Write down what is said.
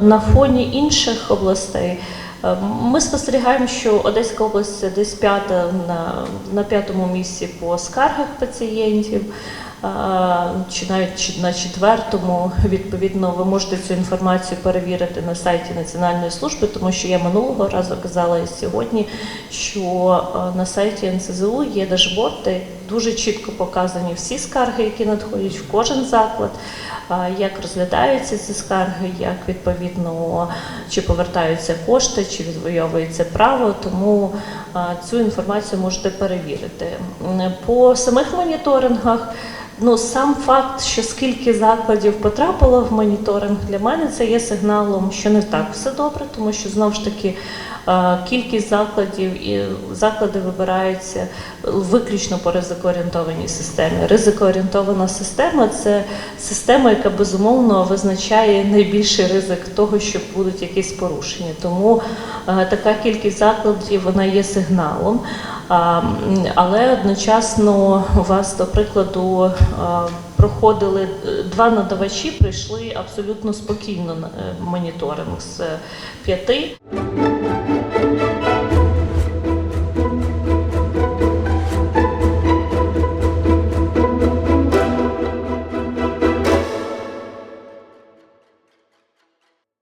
На фоні інших областей е, ми спостерігаємо, що Одеська область десь п'ята на, на п'ятому місці по скаргах пацієнтів, чи навіть на четвертому. Відповідно, ви можете цю інформацію перевірити на сайті Національної служби, тому що я минулого разу казала і сьогодні, що на сайті НСЗУ є дашборд, дуже чітко показані всі скарги, які надходять в кожен заклад як розглядаються ці скарги, як відповідно чи повертаються кошти, чи відвоюється право. Тому цю інформацію можете перевірити. По самих моніторингах. Ну, сам факт, що скільки закладів потрапило в моніторинг, для мене це є сигналом, що не так все добре, тому що знову ж таки е, кількість закладів і заклади вибираються виключно по ризикоорієнтованій системі. Ризикоорієнтована система це система, яка безумовно визначає найбільший ризик того, що будуть якісь порушення. Тому е, така кількість закладів вона є сигналом. Але одночасно у вас, до прикладу, проходили е, два надавачі, прийшли абсолютно спокійно е, моніторинг з п'яти.